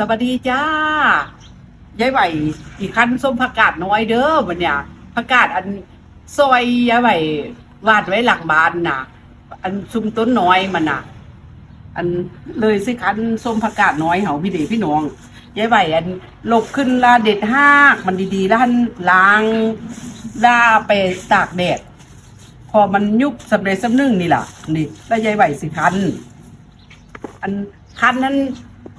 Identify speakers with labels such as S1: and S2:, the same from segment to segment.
S1: สวัสดีจ้ายายไหวอีกคันส้มผักกาดน้อยเด้อมันเนี่ยผักกาดอันซอยยายไหววาดไว้หลังบ้านน่ะ อันซุมต้นน้อยมันน่ะ อันเลยสิคันส้มผักกาดน้อยเหาพี่เดพี่น้องยายไหวอันลกขึ้นลาเด็ดห้ากมันดีๆแล้วหันล้างลาไปตากแดดพอมันยุบสำเร็จสำนึงนี่ล่ะ นี่แล้วยายไหวสิคัน อันคันนั้น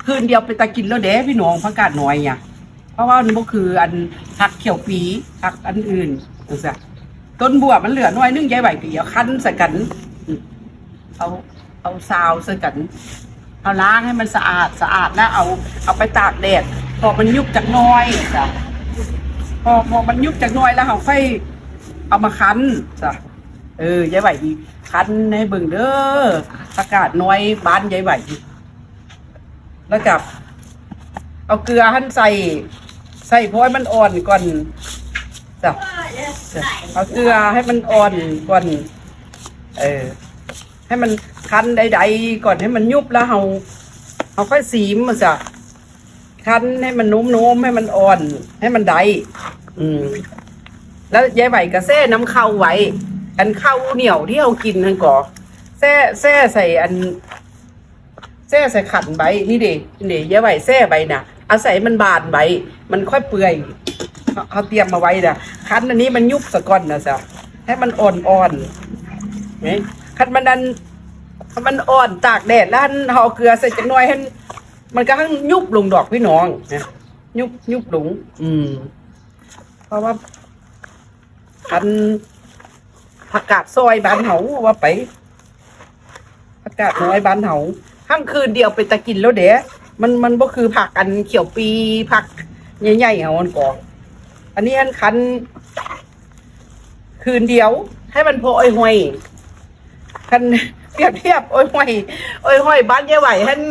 S1: คืนเดียวไปตะกินแล้วเด้พี่น้องผักกาดน้อยเนี่ยเพราะว่ามันก็คืออันผักเขียวปีผักอันอื่นจังซี่ต้นบัวมันเหลือน้อยนึงยายไหวก็เดียวคั้นใส่กัน เอาเอาซาวใส่กัน เอาล้างให้มันสะอาดสะอาดแล้วเอา เอาไปตากแดดพอมันยุบจากน้อยจ้ะพอพอมันยุบจากน้อยแล้วเราค่อยเอามาคั้นจ้ะเออยายไหวดีคั้นให้เบิ่งเด้อประกาศน้อยบ้านยายไหวดี แล้วกับ เอาเกลือหั่นใส่ ใส่พอยมันอ่อนก่อนจ้ะจ้ะเอาเกลือให้มันอ่อนก่อน เออ ให้มันคั้นใดๆก่อนให้มันยุบแล้วเอาเอาค่อยสีมมันจะคั้นให้มันนุ่มๆให้มันอ่อน ให้มันได้อืม แล้วยายไหวก็แซ่น้ำข้าวไว้ อันข้าวเหนียวที่เรากินนั่นก่อแซ่แซ่ใส่อัน แซ่ใส่ขันใบนี่เด็นี่ยายไหวแซ่ใบน่ะเอาใส่มันบานใบมันค่อยเปื่อยเขาเตรียมมาไว้น่ะคันอันนี้มันยุบสะก่อนนะจ๊ะให้มันอ่อนๆนี่คันมันดันคั้นมันอ่อนตากแดดแล้วหั่นเอาเกลือใส่จังหน่อยให้มันมันก็ทั้งยุบลงดอกพี่น้องนะยุบยุบลงอืม เพราะว่าคันผักกาดซอยบ้านเหาว่าไปผักกาดน้อยบ้านเหา ห้างคืนเดียวไปตะกินแล้วเดะมันมันก็คือผักอันเขียวปีผักใหญ่ๆเหามันก่อนอันนี้อันคัน คืนเดียว ให้มันพออ้อยห้อยคันเปรียบเทียบอ้อยห้อยอ้อยห้อยบ้านยายไหวท่าน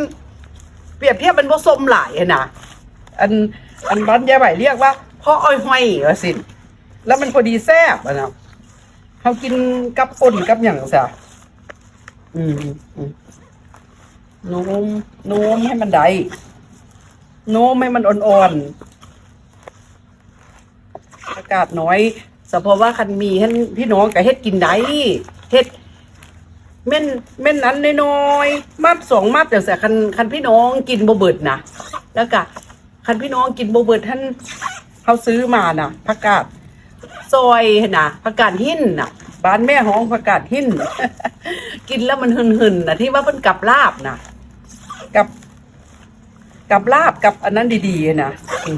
S1: เปรียบเทียบมันผสมหลายนะอันอันบ้านยายไหวเรียกว่าพ่ออ้อยห้อยว่าสิแล้วมันพอดีแซ่บอะนะเขากินกับป่นกับอย่างซะอืมอืม โน้มโน้มให้มันได้โน้มให้มันอ่อนๆอากาศน้อยสเพราะว่าคันมีท่านพี่น้องกับเฮ็ดกินได้เฮ็ดเม่นเม่นนั้นน้อยๆมัดสองมัดแต่แต่คันคันพี่น้องกินบ่เบิดนะแล้วก็คันพี่น้องกินบ่เบิดท่านเขาซื้อมาน่ะผักกาดซอยนะผักกาดหินน่ะบ้านแม่ห้องผักกาดหิน กินแล้วมันหึนๆน่ะที่ว่าเพิ่นกับลาบน่ะ กับ กับลาบกับอันนั้นดีๆนะอืม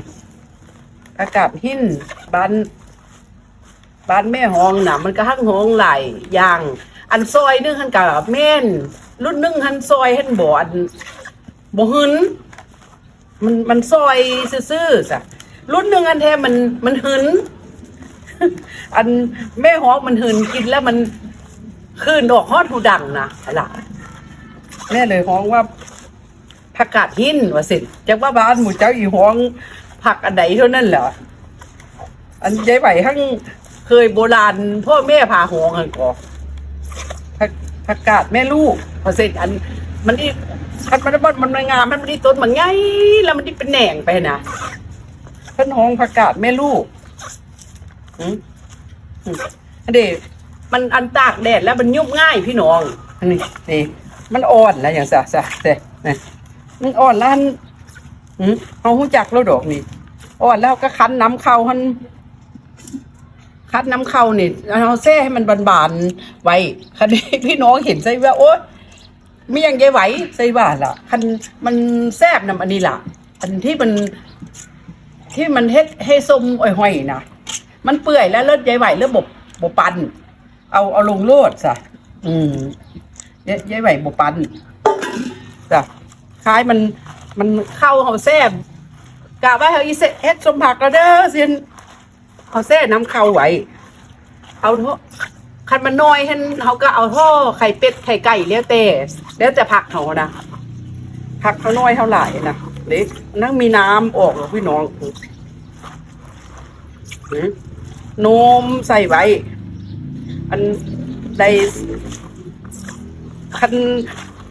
S1: ผักาดหินบ้านบ้านแม่ห้องน่ะมันก็หั่งห้องหลยอย่าง อันซอยนึงหันกับแม่น รุ่นนึงหันซอยหันบ่อันบ่หึนมันมันซอยซื่อๆจ้ะรุ่นหนึ่งอันแท้มันมันหึนอันแม่ฮอกมันหืนกินแล้วมันคืนดอกฮอดหูดังนะล่ะแม่เลยฮ้องว่า ผักกาดหินว่าสิจากว่าบ้านหมู่เจ้าอีฮ้องผักอันใดเท่านั้นเหรออันยายไหวทั้งเคยโบราณพ่อแม่พาฮ้องกันก่อผักผักกาดแม่ลูกพอเสร็จอันมันนี่มันมันมันมันมันงามมันมันนี่ต้นมันไงแล้วมันนี่เป็นแหน่งไปนะเพิ่นฮ้องผักกาดแม่ลูกอืมอันเดมันอันตากแดดแล้วมันยุบง่ายพี่น้องอันนี้นี่มันอ่อนแล้วอย่างซะซะเด้นี่ มันอ่อนแล้วอันอืมเอาหูจักแล้วดอกนี่อ่อนแล้วก็คั้นน้ำเข้าหันคั้นน้ำเข้านี่เอาแซ่ให้มันบานๆไว้คันนี้พี่น้องเห็นใช่ว่าโอ๊ยม่ยังยายไหวใช่ว่าล่ะคันมันแซ่บนำอันนี้ล่ะ อันที่มันที่มันเฮ็ดให้ส้มอ่อยๆนะมันเปื่อยแล้วเลิศใยไหวเลิศบบบบปัน เอาเอาลงโลดซะอืมยายยายไหวบบปันจ้ะ คล้ายมันมันเข้าเขาแซ่บกะว่าเฮาอีเซเฮ็ดสมผักแล้วเด้อเซียนเขาแซ่น้ำเข้าไว้เอาเถอคันมันน้อยเห็นเขาก็เอาท่อไข่เป็ดไข่ไก่แล้วแต่แล้วแต่ผักเขานะผักเขาน้อยเท่าไหร่นะเด็กนั่งมีน้ำออกเหรอพี่น้องนมใส่ไว้ อันใดคัน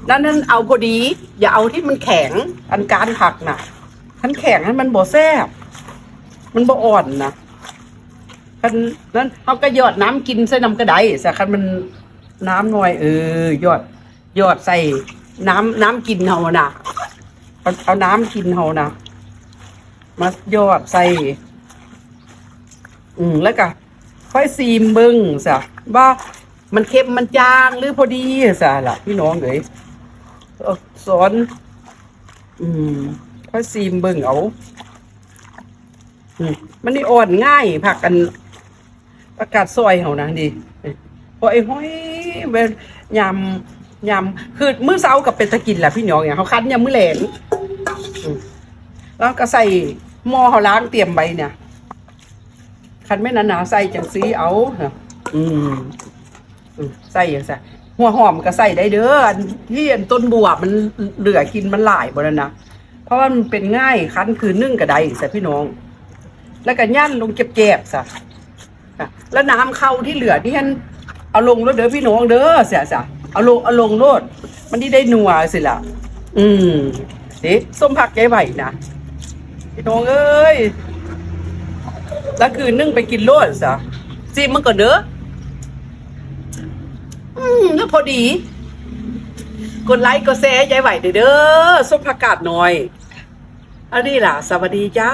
S1: นั้นนั้นเอาพอดี อย่าเอาที่มันแข็งอันการผักน่ะคันแข็งนั้นมันบ่แซ่บมันบ่อ่อนนะคันนั้นเขาก็หยอดน้ำกินใส่น้ำกระไดสะคันมันน้ำหน่อย เออหยอดหยอดใส่น้ำน้ำกินเฮานะเอาเอาน้ำกินเฮานะมาหยอดใส่ อืมแล้วก็ค่อยซีมเบิ้งสะว่ามันเค็มมันจางหรือพอดีสะล่ะพี่น้องเอ๋ย เอาสอน อืมค่อยซีมเบิ่งเอาอืมมันนี่อ่อนง่ายผักกันอากาศซอยเขานะดีพอไอ้ห้อยเวนยำยำคือมื้อเช้ากับเป็นตะกินแหละพี่น้องอย่างเขาคั้นยำมื้อแหลงแล้วก็ใส่หม้อเขาล้างเตรียมไว้เนี่ยคันไม่หนาๆใส่จังซีเอาอืมอืมใส่อย่างใส่ หัวหอมก็ใส่ได้เด้ออันที่อันต้นบัวมันเหลือกินมันหลายบ่แล้วนะเพราะว่ามันเป็นง่ายคั้นคือนึ่งกระไดส่พี่น้อง แล้วก็ย่านลงเก็บๆซะแล้วน้ำเข้าที่เหลือที่ฉันเอาลงแล้วเด้อพี่น้องเด้อเสียซะเอาลงเอาลงโลด มันที่ได้นัวสิล่ะ อืมสิส้มผักแกไหวนะพี่น้องเอ้ยแล้วคือนึ่งไปกินโลดซะซีมันก่อนเด้อ อืมแล้วพอดี กดไลค์กดแชร์ยายไหวเด้อเด้อส้มผักกาดหน่อยอันนี้ล่ะ สวัสดีจ้า